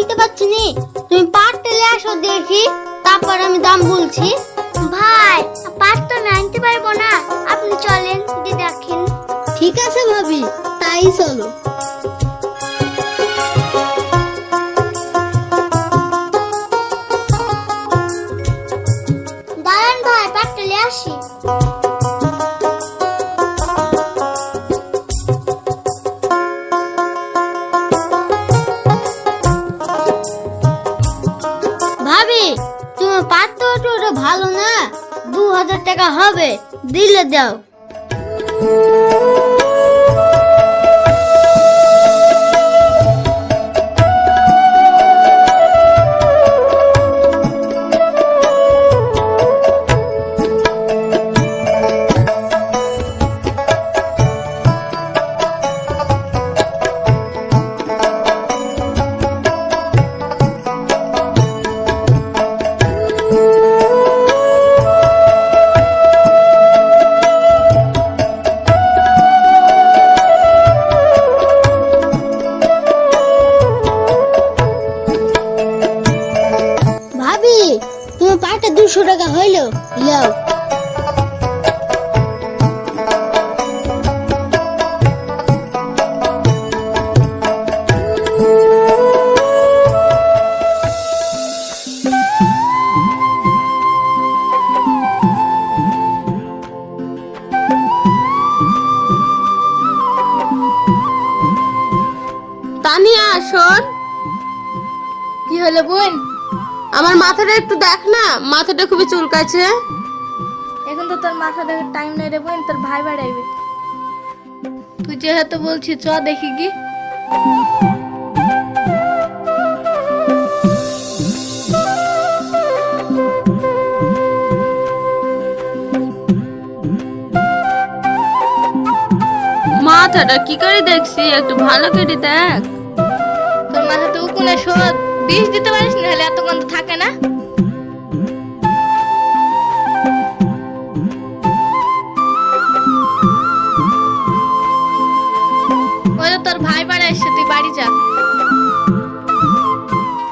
বলতে পারছি নি। তুমি পাট তেলে আসো দেখি। তারপর আমি দাম বলছি। ভাই পাট তো না আনতে পারব না। আপনি চলেন দিয়ে দেখেন ঠিক আছে ভাবি তাই চলো। তোমার পাত্র ওটা ভালো না। দু হাজার টাকা হবে দিলে দাও। টাকা হইলো লাও আমার মাথাটা একটু দেখ না মাথাটা খুবই চুলকাছে এখন তো তোর মাথা দেখার টাইম নেই রে বোন তোর ভাই বাড়াইবে। তুই যেহেতু বলছিস চ দেখি কি। মাথাটা কি করে দেখছি একটু ভালো করে দেখ। তোর মাথা তো উকুনে শোধ। বিষ দিতে পারিস না হলে এত গন্ধ থাকে না। তোর ভাই বাড়ি আসছে তুই বাড়ি যা।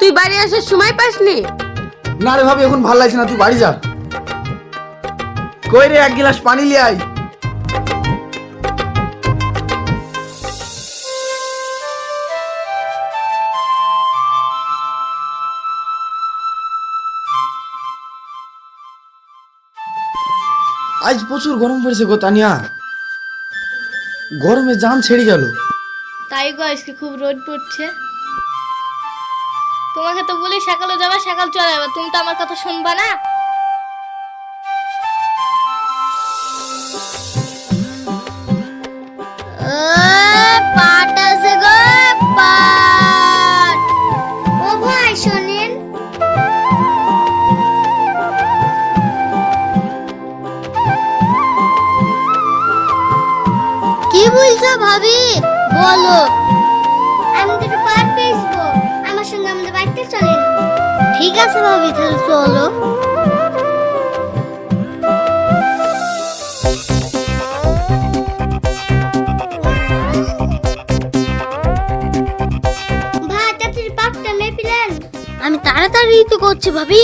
তুই বাড়ি আসার সময় পাসনি? না রে ভাবি এখন ভালো লাগছে না তুই বাড়ি যা। কই রে এক গিলাস পানি লিয়ে আয়। আজ প্রচুর গরম পড়েছে গো তানিয়া। গরমে জান ছেড়ে গেল। তাই গো, আজকে খুব রোদ পড়ছে। তোমাকে তো বলি সকালে যাবা, সকাল চলে যাবে। তুমি তো আমার কথা শুনবা না? বলো। আমি দুটো বেচবো আমার সঙ্গে আমাদের বাড়িতে চলেন ঠিক আছে ভাবি তাহলে চলো। আমি তাড়াতাড়ি তো করছি ভাবি।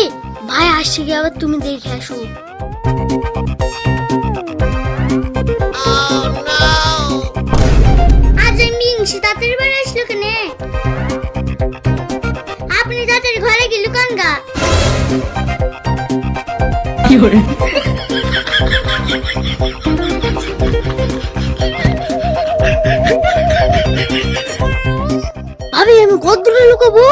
ভাই আসছে গিয়ে আবার তুমি দেখে আসো। মিংসি তাড়াতাড়ি বাড়ি আসলো কেনে? আপনি তাড়াতাড়ি ঘরে গিয়ে লুকান গা? কি ভাবি আমি কত দূরে লুকাবো?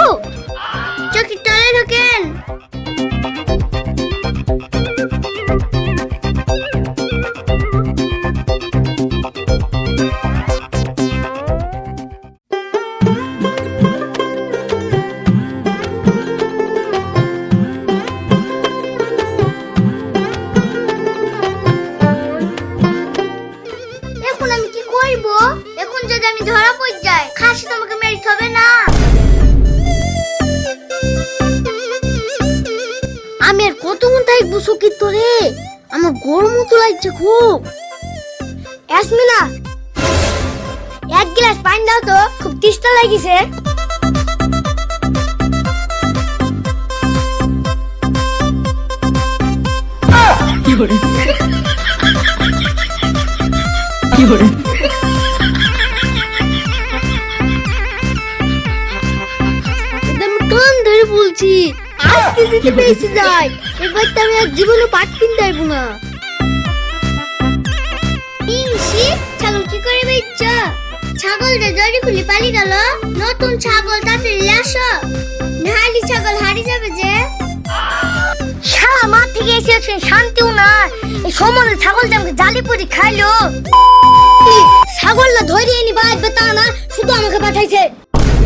কতক্ষণ থাকব সকির তোরে? আমার গরম তো লাগছে খুব। ইয়াসমিনা, এক গ্লাস পানি দাও তো, খুব তিস্তা লাগিছে। একদম কান ধরে বলছি আজকে যদি বেশি যায় এবার তো আমি আর জীবনে পাট কিনতে পারব না। ছাগল কি করে বেচছ? ছাগলটা জড়ি খুলি পালি গেল। নতুন ছাগল তাড়াতাড়ি আসো। নাহালি ছাগল হারি যাবে যে। সারা মাঠ থেকে এসে এসে শান্তিও না এই সময় ছাগলটা আমাকে জালি পুরি খাইলো। ছাগলটা ধরে এনে বাঁচবে তা না, শুধু আমাকে পাঠাইছে।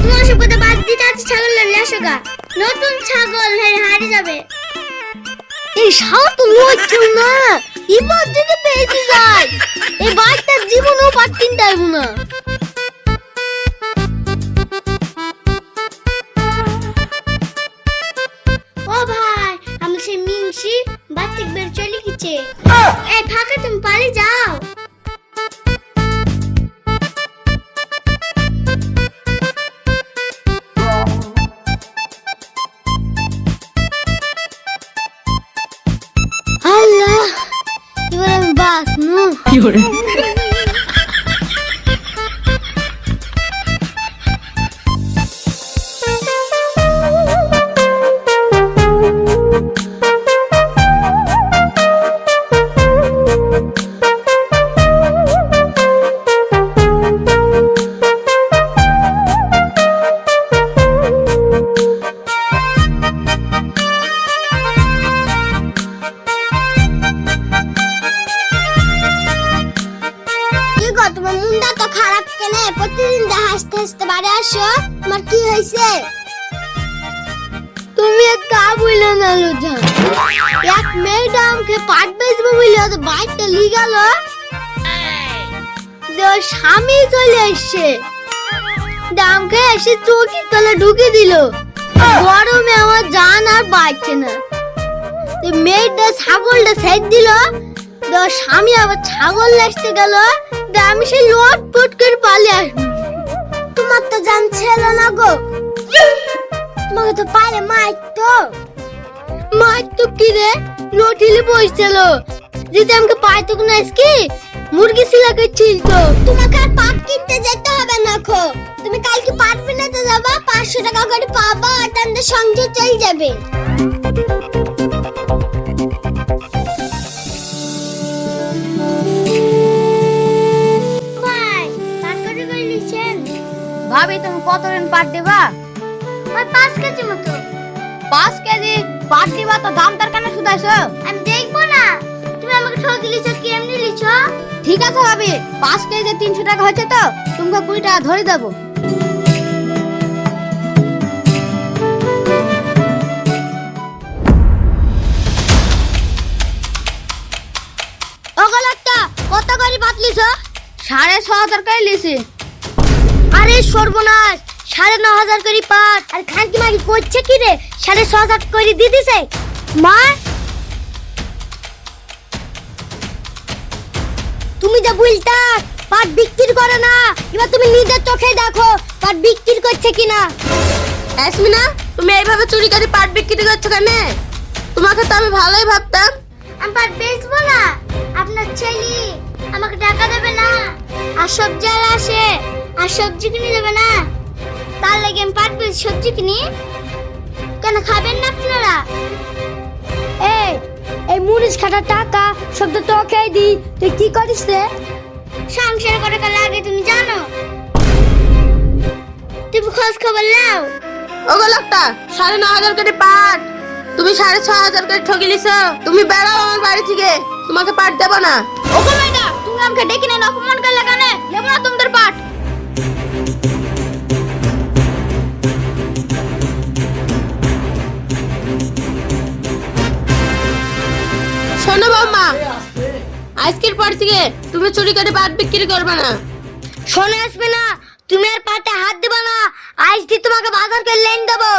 তোমার সাথে বাদ দিতে আছে, ছাগলটা লেসো গা। নতুন ছাগল হারি যাবে। এই সাত তো না। এবার যদি পেয়েছি যায় এই বাচ্চার জীবনেও পাট যাইব না ও ভাই আমি সে মিংসি বাতিক বের চলে গেছে। এই ফাঁকা তুমি পালিয়ে যাও। হয়েছে? তুমি কা বললে না, লজ্জা। এক মেয়েটা আমাকে পাট বেচবো বলে তো বাইকটা লি গেল যে স্বামী চলে এসছে। ডামকে এসে চৌকির তলে ঢুকে দিল। গরমে আমার জান আর বাড়ছে না। তো মেয়েটা ছাগলটা সেট দিল। তো স্বামী আবার ছাগল আসতে গেল। তো আমি সেই লোট পুট করে পালিয়ে আসব। তোমার তো জান ছিল না গো। তোমাকে তো পারে মারতো মার তো কি রে? লটিলে বসছিল যদি আমাকে পাইতো না আজকে মুরগি সিলাকে ছিল তোমাকে আর পাট কিনতে যেতে হবে না খো তুমি কালকে পাট কিনতে যাবা পাঁচশো টাকা করে পাবা আর তাদের সংসার চলে যাবে। ভাবি তুমি কত ঋণ পাট দেবা? ওই পাঁচ কেজি মতো। পাঁচ কেজি পাট দিবা? তো দাম তার কেন শুধাইছো? আমি দেখব না। তুমি আমাকে ঠকি লিছো কি এমনি লিছো? ঠিক আছে ভাবি পাঁচ কেজি তিনশো টাকা হচ্ছে তো তোমাকে কুড়ি টাকা ধরে দেবো। ওগুলো একটা কত করে পাতলিছ সাড়ে ছ হাজার করে লিছি। আরে সর্বনাশ সাড়ে ন হাজার করে পাট আর খানকি মাগি করছে কি রে? সাড়ে ছ হাজার করে দিয়ে দিছে মা? তুমি যা বুঝতা পাট বিক্রি করে না। এবার তুমি নিজের চোখে দেখো পাট বিক্রি করছে কিনা অ্যাসমিনা তুমি এইভাবে চুরি করে পাট বিক্রি করছ কেন? তোমাকে তো আমি ভালোই ভাবতাম। আমি পাট বেচবো না। আপনার ছেলে আমাকে টাকা দেবে না। আর সবজি আর আসে। আর সবজি কিনে দেবে না? তার লাগে আমি পাট বেচ সবজি কিনি। কেন খাবেন না আপনারা? এই এই মুড়িস খাটার টাকা সব তো তোকেই দি তুই কি করিস রে? সংসার করে কাল আগে তুমি জানো। তুমি খোঁজ খবর নাও। ওগো লোকটা সাড়ে ন হাজার করে পাট। তুমি সাড়ে ছ হাজার করে ঠকি লিছো তুমি বেড়াও আমার বাড়ি থেকে। তোমাকে পাট দেবো না। ওগো মেয়েটা তুমি আমাকে ডেকে নেন অপমান করলে কেন? নেব না তোমাদের পাট। শোনো বাবা আজকের পর থেকে তুমি চুরি করে পাট বিক্রি করবে না। শোনে আসবে না তুমি আর পাতে হাত দিবা না, আজ দিয়ে তোমাকে বাজার করে লেন দেবো।